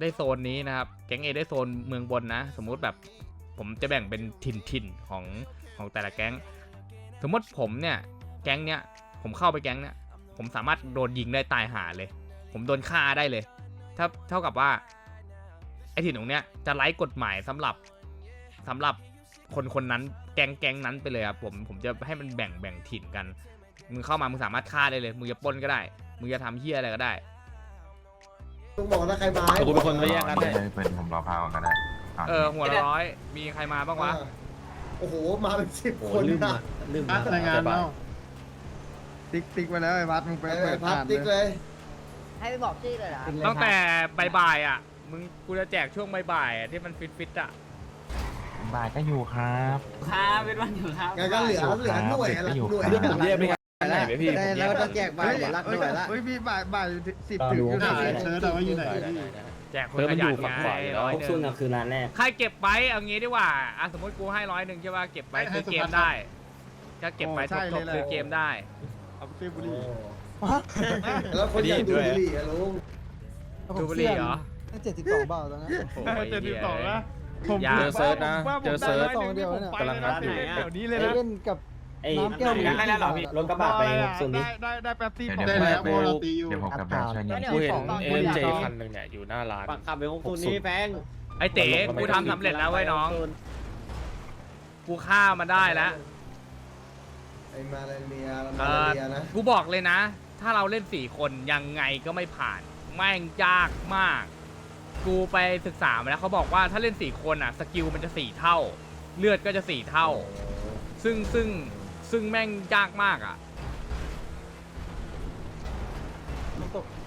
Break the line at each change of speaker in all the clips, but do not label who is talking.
ได้โซนนี้นะครับ แก๊ง A ได้โซนเมืองบนนะ สมมุติแบบผมจะแบ่งเป็นถิ่นถิ่นของของแต่ละแก๊ง สมมติผมเนี่ยแก๊งเนี้ยผมเข้าไปแก๊งเนี้ยผมสามารถโดนยิงได้ตายหาเลย ผมโดนฆ่าได้เลย ถ้าเท่ากับว่าไอถิ่นตรงเนี้ยจะไร้กฎหมายสำหรับสำหรับคนคนนั้นแก๊งแก๊งนั้นไปเลยครับผมผมจะให้มันแบ่งแบ่งถิ่นกันมึงเข้ามามึงสามารถฆ่าได้เลยมึงจะปล้นก็ได้มึงจะทำเฮี้ยอะไรก็ได้
มึงบอกถ้าใครมา
แต่กูเป็นคนไม่แยกกัน
ได้
ให้
เป็นผมรอพาวก็ได้
เออหัวละร้อยมีใครมาบ้างวะ
โอ้โห มาเป็นสิบ
โอ้
คน
ลืม
นะ
อะลืม
พัดรายงานเนาะติ๊กติ๊กไปแล้วไอ้พัดมึงไป
เอ
เปิ
อ
ด
พับ
ผ่าน
ติ๊ก
เล
เลย ย
ให้ไปบอกชื่อเลยเหรอ
ตั้งแต่บ่ายๆอะ มึงกูจะแจกช่วงบ่ายๆอะที่มันฟิตฟิตๆอะ
บ่ายก็อยู่ครับ
ครับเป็นวันอยู่ครับ
งั้นก็เหลือเหลือหน่วยอะไรหน่วย
เรื่องผมเรียกไป ไหนไหมพี่
ได้
ผม
แล้ว
เรียก
ก็แจกบ่ายหมดละหน่วยละเฮ้ยพี่บ่ายบ่ายสิบถึงอยู่ไหน
เชิญแต่ว่าอยู่ไหน
แจกคน
เพิ่ม
ข
มันอ
ยัน
ยู่ฝั่งขวาอยู่แล้ว
ร้อยห
ซุ่
นึ่
น
ง
ก็คือร้านแรก
ใครเก็บไว้เอางี้ดีกว่าอะสมมติกูให้ร้อยหนึ่งใช่ป่ะเก็บไว้ซื้อเกมได้ก็เก็บไว้ทบทบซื้อเกมได้
เอาไปซื้อบุหรี่
แล้วคนอยากดูบุหรี่อะลุง
ดูบุหรี่เหรอ
เจ็ดสิบสองบาทตอนนั้น
โอ้ย
เจ็ดสิบสองนะ
ผม
เจอเซิร์ชนะเจอเซิร์ช
สองเดียวเนี่ย
กำลังนับอยู่
เดี๋ยวนี้เลย
ไป
นะ
เล่นกับ
ไอ้
น้ำแก้ว
ได้แล้วเหรอพี่ รถกระบะไปซุ่นนี้
ได้ได้แป๊บซี่
เดี๋ยว
ได้
เดี๋ยว
แล้ว
เดี๋ยวเดี๋ยวผมกับแบงค์ช่วยนี่
กูเห็นเอ็มเจคันหนึ่งเนี่ยอยู่หน้าร้าน
ปักขับไปของซุ่นนี้แฟง
ไอเต๋กูทำสำเร็จแล้วไว้ยน้อง กูฆ่ามันได้แล้ว
ไอ้มาเลเรีย
เอ
มาเล
อ
เรียนะ
กูบอกเลยนะ ถ้าเราเล่นสี่คนยังไงก็ไม่ผ่าน แม่งยากมาก กูไปศึกษามาแล้วเขาบอกว่าถ้าเล่นสี่คนอะสกิลมันจะสี่เท่า เลือดก็จะสี่เท่า ซึ่งซึ่ง ซึ่งแม่งยากมากอะ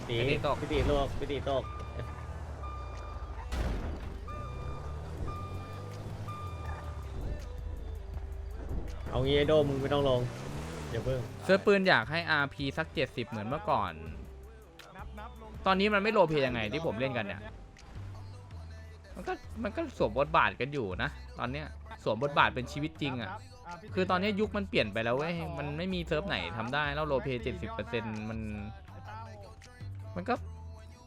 ตี
ไอ้ตีตก
พี่ตีโลกพี่ตีตกเอางี้ไอ้โดมมึงไม่ต้องลงอย่าเพิ่ง
เสื้อปืนอยากให้ RP สัก 70 เหมือนเมื่อก่อน ตอนนี้มันไม่โรลเพลย์ยังไงที่ผมเล่นกันเนี่ย มันก็มันก็สวมบทบาทกันอยู่นะ ตอนเนี้ยสวมบทบาทเป็นชีวิตจริงอะ คือตอนนี้ยุคมันเปลี่ยนไปแล้วเว้ย มันไม่มีเซิร์ฟไหนทำได้แล้วโรลเพย์70%มัน มันก็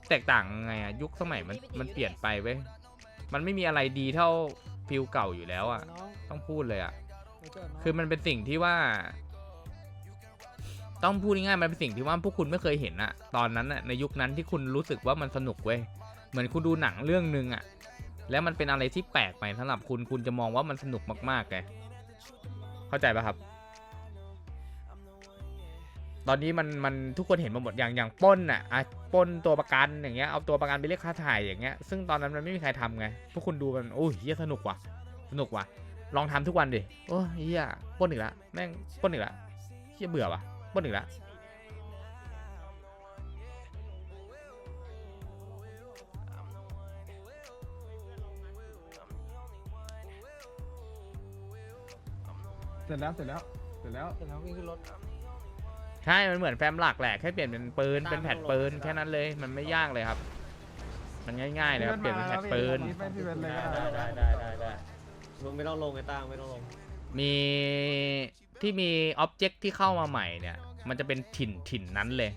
แตกต่างไงอะยุคสมัยมันมันเปลี่ยนไปเว้ย มันไม่มีอะไรดีเท่าฟิลเก่าอยู่แล้วอะต้องพูดเลยอะคือมันเป็นสิ่งที่ว่า ต้องพูดง่ายๆมันเป็นสิ่งที่ว่าพวกคุณไม่เคยเห็นอะตอนนั้นอะในยุคนั้นที่คุณรู้สึกว่ามันสนุกเว้ย เหมือนคุณดูหนังเรื่องหนึ่งอะแล้วมันเป็นอะไรที่แปลกใหม่สำหรับคุณคุณจะมองว่ามันสนุกมากๆไง เข้าใจปะครับ ตอนนี้มันมันทุกคนเห็นมาหมดอย่างอย่างป้นอะอะป้นตัวประกันอย่างเงี้ยเอาตัวประกันไปเรียกค่าถ่ายอย่างเงี้ยซึ่งตอนนั้นมันไม่มีใครทำไงพวกคุณดูมันโอ้ยเฮียสนุกว่ะสนุกว่ะ ลองทำทุกวันดิโอ้ยเฮียป้นอีกละแม่งป้นอีกละเฮียเบื่อว่ะป้นอีกละ
เสร็จแล้วเสร็จแล้วเสร็จแล้ว
เสร็จแล้ววิ่งขึ้นรถ
ใช่ มันเหมือนแฟมหลักแหละ แค่เปลี่ยนเป็นปืน เป็นแผ่นปืนแค่นั้นเลย มันไม่ยากเลยครับ มันง่ายๆเลยครับ เปลี่ยนเป็นแผ่นปืน
ไม่พี่เป็นเลย
ได้ได้ได้ได้ได้มึงไม่ต้องลงไอ้ตั้งไม่ต้องลง
มีที่มีอ็อบเจกต์ที่เข้ามาใหม่เนี่ย มันจะเป็นถิ่นถิ่นนั้นเลย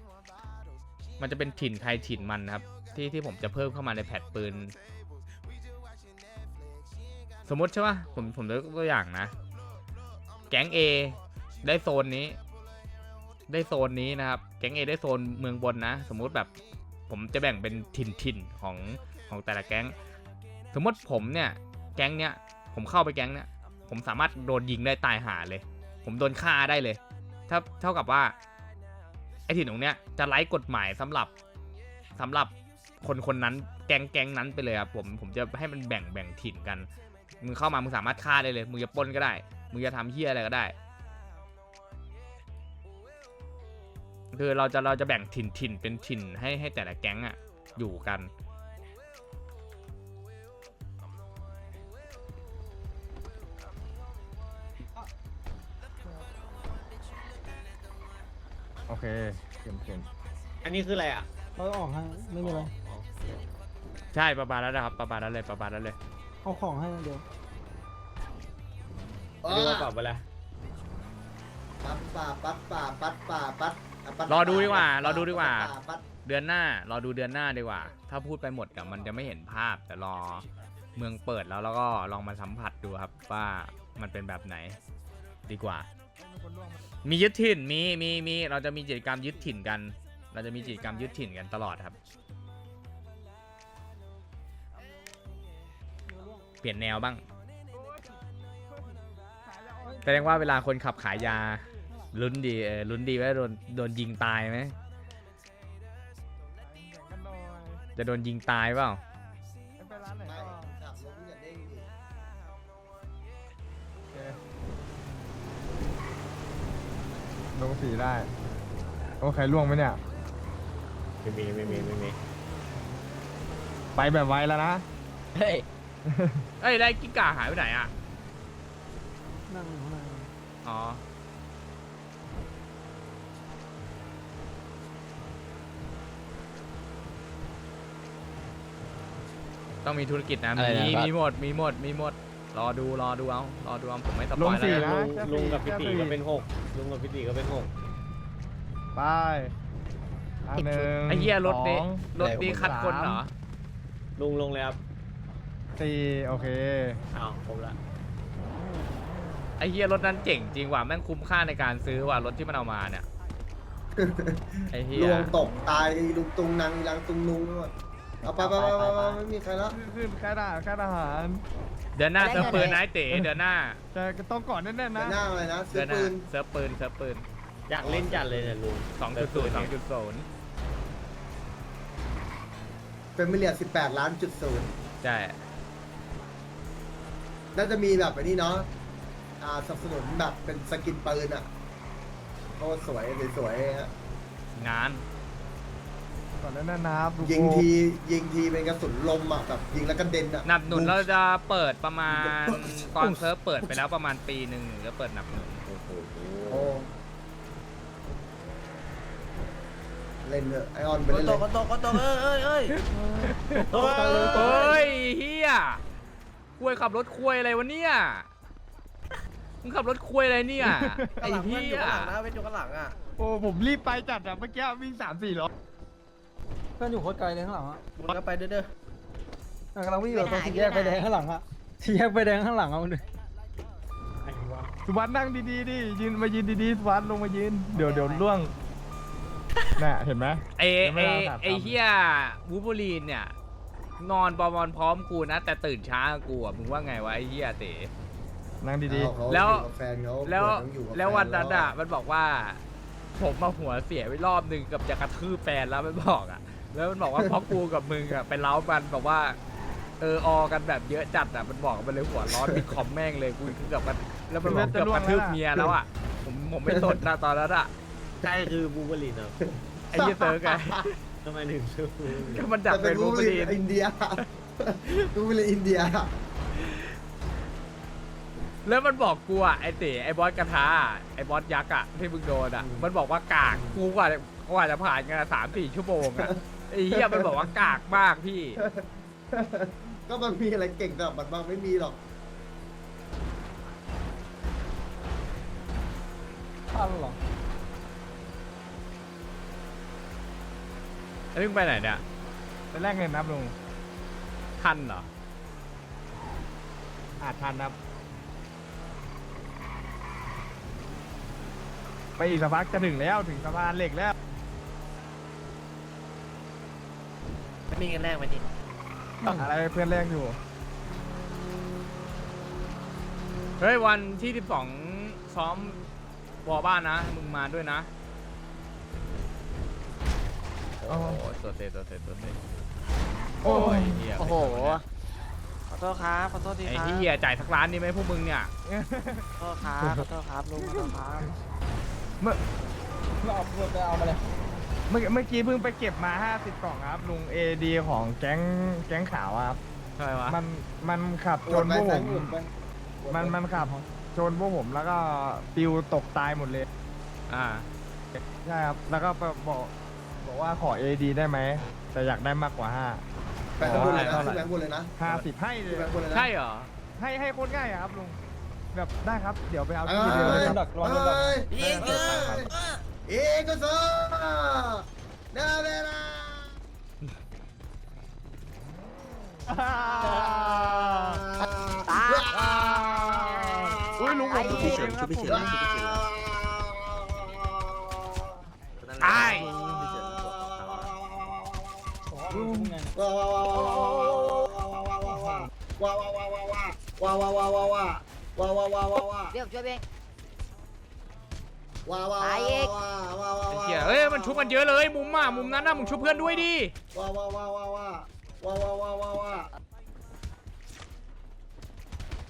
มันจะเป็นถิ่นใครถิ่นมันนะครับ ที่ที่ผมจะเพิ่มเข้ามาในแพทปืน สมมติใช่ปะผมผมยกตัวอย่างนะ แก๊ง A ได้โซนนี้ ได้โซนนี้นะครับ แก๊ง A ได้โซนเมืองบนนะ สมมุติแบบผมจะแบ่งเป็นถิ่นถิ่นของของแต่ละแก๊ง สมมติผมเนี่ยแก๊งเนี้ยผมเข้าไปแก๊งเนี้ยผมสามารถโดนยิงได้ตายหาเลย ผมโดนฆ่าได้เลย ถ้าเท่ากับว่าไอถิ่นตรงเนี้ยจะไร้กฎหมายสำหรับสำหรับคนคนนั้นแก๊งแก๊งนั้นไปเลยครับผมผมจะให้มันแบ่งแบ่งถิ่นกัน มึงเข้ามามึงสามารถฆ่าได้เลย มึงจะปล้นก็ได้ มึงจะทำเฮี้ยอะไรก็ได้ คือเราจะเราจะแบ่งถิ่นถิ่นเป็นถิ่นให้ให้แต่ละแก๊งอะอยู่กัน
โอเคเข็มเข็ม
อันนี้คืออะไรอะ
เราออกให้ไม่มีอะไร
ใช่ประมาณนั้นนะครับประมาณนั้นเลยประมาณนั้นเลย
เอาของให้อย่างเดียว
อ๋อ
ดูว่าปรับไปแล้ว
ปัดป่าปัดป่าปัดป่าปัดะปั
รอดูดีกว่ารอดูดีกว่า
ปัดป่ปัด
เดือนหน้ารอดูเดือนหน้าดีกว่า ถ้าพูดไปหมดแต่มันจะไม่เห็นภาพ แต่รอเมืองเปิดแล้วแล้วก็ลองมาสัมผัสดูครับว่ามันเป็นแบบไหนดีกว่า มียึดถิ่นมีมีมีเราจะมีกิจกรรมยึดถิ่นกัน เราจะมีกิจกรรมยึดถิ่นกันตลอดครับ เปลี่ยนแนวบ้าง แสดงว่าเวลาคนขับขายยาลุ้นดีเออลุ้นดีว่าโดนโดนยิงตายไหมจะโดนยิงตายเปล่า
ไม่ขับรถอย่าเด้งดิ
ลงสีได้ โอ้ใครล่วงไหมเนี่ย
ไม่มีไม่มีไม่มี
ไปแบบไวแล้วนะ
เฮ้ย
เอ้ยได้กิ้งก่าหายไปไหนอะ
นั่งอยู่ข้างใน
อ๋อ ต้องมีธุรกิจนะ
อะไร
มี
นะ
มีหมด มีหมด มีหมด รอดู รอดูเอา รอดูเอา ผมไม่สป
ล
องย
สี่
แล้ว
นะ
ลุง
แค่
ลุง
สี่
กับพี่
แค่
ตี
สี่
ก็เป็นหกลุงกับพี่ตีก็เป็นหก
ไปอันหนึ่ง
ไอ้เหี้ยรถนี้
สอง
รถนี้คัดคนเหรอ
ลุงลงเลยครับ
สี่โอเค
อ้าวผมละ
ไอ้เหี้ยรถนั้นเจ๋งจริงว่ะแม่งคุ้มค่าในการซื้อว่ะรถที่มันเอามาเนี่ยไอ้เหี้
ล
ย
วงตกตายลุงตุงนางอีลังตุงนุงหมดเอาไปไปไปไปไปไม่มีใครละ
ขึ้นค่ายทหารค่ายทหาร
เดือนหน้าเซิร์ฟปืนนะไอ้เต๋เดือนหน้า
แต่ก็ต้องก่อนแน่ๆ
แต่
นะ
หน้าอะไรนะซื้
เดื
อ
อนหน้า
ปืน
เซิร์ฟปืนเซิร์ฟปืน
อยากเล่นจัดเลยเนี่ยลุง
สองจุดศูนย์สองจุดศูนย์
เป็นมิเลียสิบแปดล้านจุดศูนย์
ใช่
น่าจะมีแบบไอ้นี้เนาะอ่าสนับสนุนแบบเป็นสกินปืนอะโคตรสวยสวยๆฮะ
งาน
ก่อนแน่ๆนะครับลูก
ยิงทียิงทีเป็นกระสุนลมอะแบบยิงแล้วกระเด็นอะ
หนับหนุนเราจะเปิดประมาณตอนเซิร์ฟเปิดไปแล้วประมาณปีหนึ่งจะเปิดหนับหนุน
โอ้เล่นเถอะไอออนไปเล่นเลย
ก็ตกก็ตกเอ้ยเอ้ย
ตกตายเลย
เฮ้ยเฮีย คุยขับรถคุยอะไรวะเนี่ยมึงขับรถคุยอะไรเนี่ยไอ้เฮีย
เป็นอยู่ข้างหลังอะ
โอ้ผมรีบไปจัดอะเมื่อกี้วิ่งสามสี่ล้อ
เพื่อนอยู่โคตรไกลเลยข้างหลังอะ
มึงก็ไปเด้อ
อะกำลังวิ่งอยู่ตรงสี่แยกไฟแดงข้างหลังอะสี่แยกไฟแดงข้างหลังเอาดู
สุวัสด์นั่งดีๆดิยืนมายืนดีๆสุวัสด์ลงมายืนเดี๋ยวเดี๋ยวล่วงน่ะเห็นไหม
ไอ้
ยังไม่
ไอ้
ได้เอาถาม
ไอ้เฮียวูบูลีนเนี่ย นอนประมาณพร้อมกูนะ แต่ตื่นช้ากว่ากูอะมึงว่าไงวะไอ้เฮียเต๋
นั่งดี
เอาเขา
แล้ว
อยู่กับแฟนเขา
แล้ว
เปิดต้องอยู่กับ
แล้ววันนั้น
ฟ
อะ มันบอกว่า ผมมาหัวเสียไปรอบหนึ่งกับจะกระทืบแฟนแล้วมันบอกอะ แล้วมันบอกว่า เพราะกูกับมึงอะไปเล้ามันบอกว่า เออออกันแบบเยอะจัดอะมันบอกมันเลยหัวร้อนปิดคอมแม่งเลยกูเกือบกันแล้วมันบอกเกือบกระทืบเมียแล้วอะผมผมไม่สนนะตอนนั้นอะ
ใช่คือบูเบอรีนครับ
ไอ้เหี้ยเซิร์กไง
ทำไมถึงชื่อบูเบอรีน
ก็มันดัก
แต่
เป็น
กู
วู
ไป
บูลีน
อินเดียกูไปเลยอินเดีย
แล้วมันบอกกูอะไอ้เต๋ไอ้บอสกระทาไอ้บอสยักษ์อะที่มึงโดนอะ มันบอกว่ากากกูกว่ากว่าจะผ่านกันสามสี่ชั่วโมงอะไอ้เหี้ยมันบอกว่ากากมากพี่
ก็มันมีอะไรเก่งแต่มันบางไม่มีหรอก
ปั้นเหรอ
ไอ้มึงไปไหนเนี่ย
ๆไปแลกเงินนับลุง
ทันเหรอ
อาจทันนับ ไปอีกสักพักจะถึงแล้วถึงสะพานเหล็กแล้ว
มีกันแรกไหมนี่
อะไรเพื่อนแรกอยู่
เฮ้ยวันที่สิบสองซ้อมวอลบ้านนะ มึงมาด้วยนะ
อ๋อ
โอ้โหตัวเตะตัวเตะตัวเตะ
โอ้ย
เหี้ย
โอ้โห ขอโทษครับ ขอโทษที
ไอ้
ครับ
เหี้ยจ่ายทักร้านนี่ไหมพวกมึงเนี่ย
ขอโทษครับ ขอโทษครับลุงขอโทษครับ
เราเอาเพื่อนไปเอามาเลย
เมื่อเมื่อกี้เพิ่งไปเก็บมา 50 กล่องครับ ลุง AD ของแก๊งแก๊งขาวอะครับ
ใช่วะ
มันมันขับชนพวกผม มันมันขับชนพวกผมแล้วก็ปิวตกตายหมดเลย
อ่า
ใช่ครับ แล้วก็บอก บอกว่าขอ AD ได้ไหมแต่อยากได้มากกว่า
แบ่งคนเลยนะนแบงค์บนเลยนะ
5ห้า
สิบให้เลย
ใช่เหรอ
ให้ให้คนง่ายอะครับลุงแบบได้ครับเดี๋ยวไปเอา
เอ้
ล
ย
เดียลยรับ
เอ้ย
เอ้
เอก็ซะาเวลาอุ้ยลุงผมชุบชุบเฉยชุบเฉย
ว้าวว้าวว้าวว้าวว้าวว้าวว้าวว้าวว้าวเดี๋ยวผมช่วยเองว้าวว้าวว้าวว้าวว้าวว้าวเฮี
ยเอ้ยมันชุบกันเยอะเลยมุมอะมุมนั้นน่ะมึงชุบเพื่อนด้วยดิ
ว้าวว้าวว้าวว้าวว้าวว้าวว้าวว้าวว้าว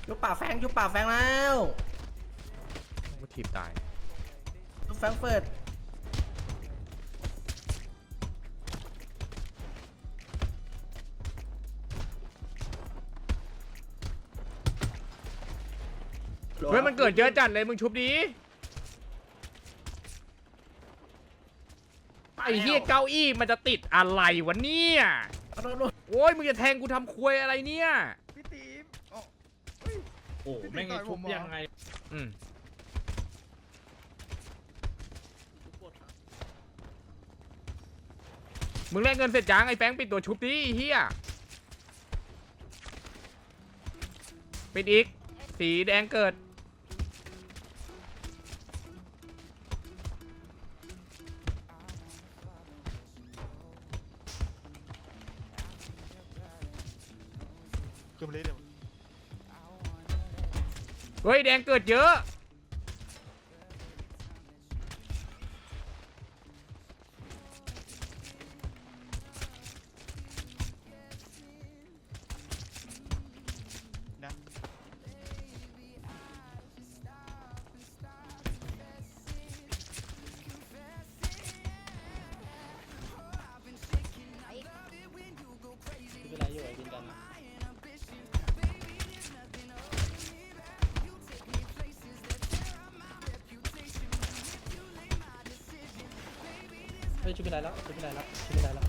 ยุบป่าแฟงยุบป่าแฟงแล้ว
กูถีบตาย
ยุบแฟงเฟิร์ด
เฮ้ยมันเกิดเยอะจัดเลยมึงชุบดีไอ้เหี้ยเก้าอี้มันจะติดอะไรวะเนี่ย
โดนโดน
โอ้ยมึงจะแทงกูทำควยอะไรเนี่ย
พี่ตีมอ๋อ
โอ้แม่งไอ้ชุบยังไง
อืมมึงแลกเงินเสร็จยังไอ้แฟงปิดตัวชุบดิไอ้เฮียปิดอีก สีแดงเกิด ขึ้นมาเยเดี๋ยวเฮ้ยแดงเกิดเยอะ
เฮ้ยชุบไปไหนแล้วชุบไปไหนแล้วชุบไปไหนแล้ว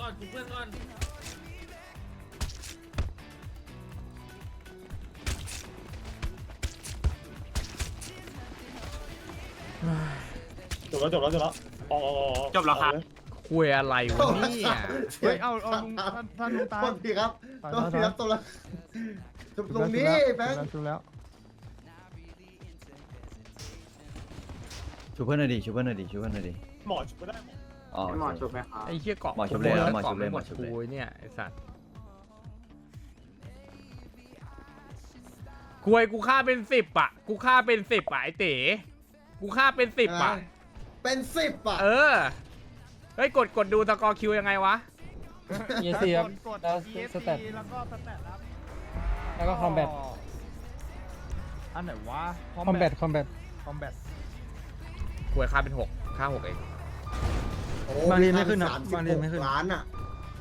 ก่อนชุบเพื่อนก่อน
จบแล้วจบแล้วจบแล้วออกออกออก
จบแล้วครับ
คุยอะไรวะเนี่ย
เฮ้ย เอาเอาลุงท่านท่านลุงตา
โทษทีครับโทษทีครับตัวละตรงนี้แบงค์
ชุบแล้ว
ช่วยเพื่อนหน่อยดิช่วยเพื่อนหน่อยดิช่วยเพื่อนหน่อยดิ
หมอชุบไม่ได้
อ๋อ
หมอชุบไหมครับ
ไอ้เหี้ยเกาะ
หมอชุบเลย
กู
ครับ
แว
หมอชุบเลย
กาะ
หมอชุบเลย
กูเนี่ยไอ้สัตว์ควยกูฆ่าเป็นสิบอะ กูฆ่าเป็นสิบอะไอ้เต๋กูฆ่าเป็นสิบอะ
เป็นสิบอะ
เออ เฮ้ยกดกดดูสกอร์คิวยังไงวะ
เอซีครับ
กด
แล้ว
ESC
สแตท
แล้วก็สแตทครับ
แล้วก็คอมแบท
อันไหนวะ
คอมแบทคอมแบท
คอมแบท
ควยฆ่าเป็นหกฆ่าหกเอง
โอ้
บางทีไม่ขึ้นนะ
สามสิ
บางทีไม่ขึ้น
ล้านอะ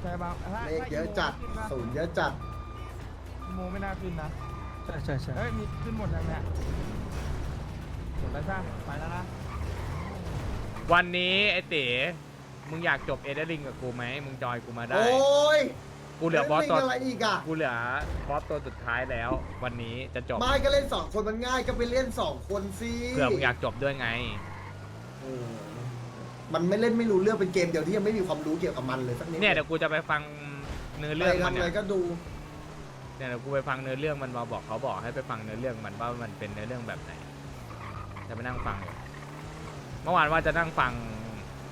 ใช่ป่ะถ้า
เลขเยอะจัด
ถ้า
ศูนย์เยอะจัด
อีโมไม่น่าขึ้นนะ
ใช่ใช่ใช่
เฮ้ยมีขึ้นหมดยังเนี่ยหมดแล้วจ้าไปแล้วนะ
วันนี้ไอ้เต๋มึงอยากจบเอเดอร์ลิงกับกูไหมมึงจอยกูมาได้
โอ้ย
กูเหลือบอสตัว
เล่นอะไรอีกอะ
กูเหลือบอสตัวสุดท้ายแล้ว วันนี้จะจบ
ไม่ก็เล่นสองคนมันง่ายก็ไปเล่นสองคนสิ
เผื่อมึงอยากจบด้วยไง
เออมันไม่เล่นไม่รู้เรื่องเป็นเกมเดียวที่ยังไม่มีความรู้เกี่ยวกับมันเลยสักนิด
เนี่ยเดี๋ยวกูจะไปฟังเนื้อ
ไป
เรื่องมัน
ทำอะไร
เนี่ย
ก็ดู
เนี่ยเดี๋ยวกูไปฟังเนื้อเรื่องมันมาบอกเขาบอกให้ไปฟังเนื้อเรื่องมันว่ามันเป็นเนื้อเรื่องแบบไหน จะไปนั่งฟังอยู่เมื่อวานว่าจะนั่งฟัง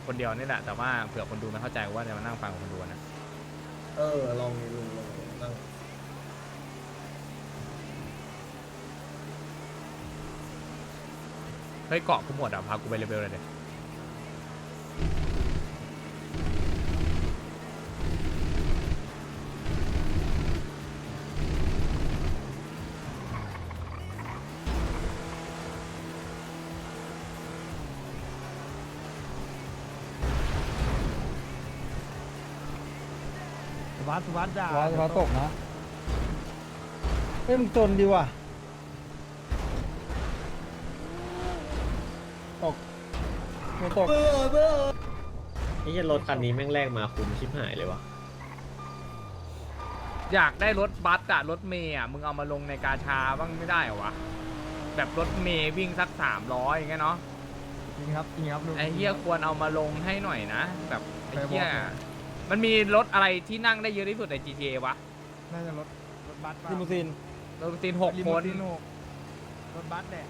คนเดียวนี่แหละ แต่ว่าเผื่อคนดูไม่เข้าใจว่าจะมานั่งฟังกับคนดูนะ
เออ ลองดูลองดูนั่ง
เฮ้ยเกาะกูหมดอะพากูไปเลเวลเลยเดี๋ย
สุวัสดิ์สุวัสดิ์จ้า
ว้าว้าตกนะเฮ้ยมึงจนดีว่ะ ตกมึงตก
นี่รถคันนี้แม่งแรกมาคุ้มชิบหายเลยวะ
อยากได้รถบัสอะรถเมย์อะมึงเอามาลงในกาชาบ้างไม่ได้เหรอวะแบบรถเมย์วิ่งสักสามร้อยอย่างเงี้ยเนาะ
จริงครับจริงครับลุง
ไอ้เฮียควรเอามาลงให้หน่อยนะ แบบไอ้เฮีย
ไปบอก
มันมีรถอะไรที่นั่งได้เยอะที่สุดใน GTA วะ
น่าจะรถรถบัสเปล่า
ลิมูซีน
รถตีนหก
ลิ
ค
มู
น
ซีนหกรถบัสแหละ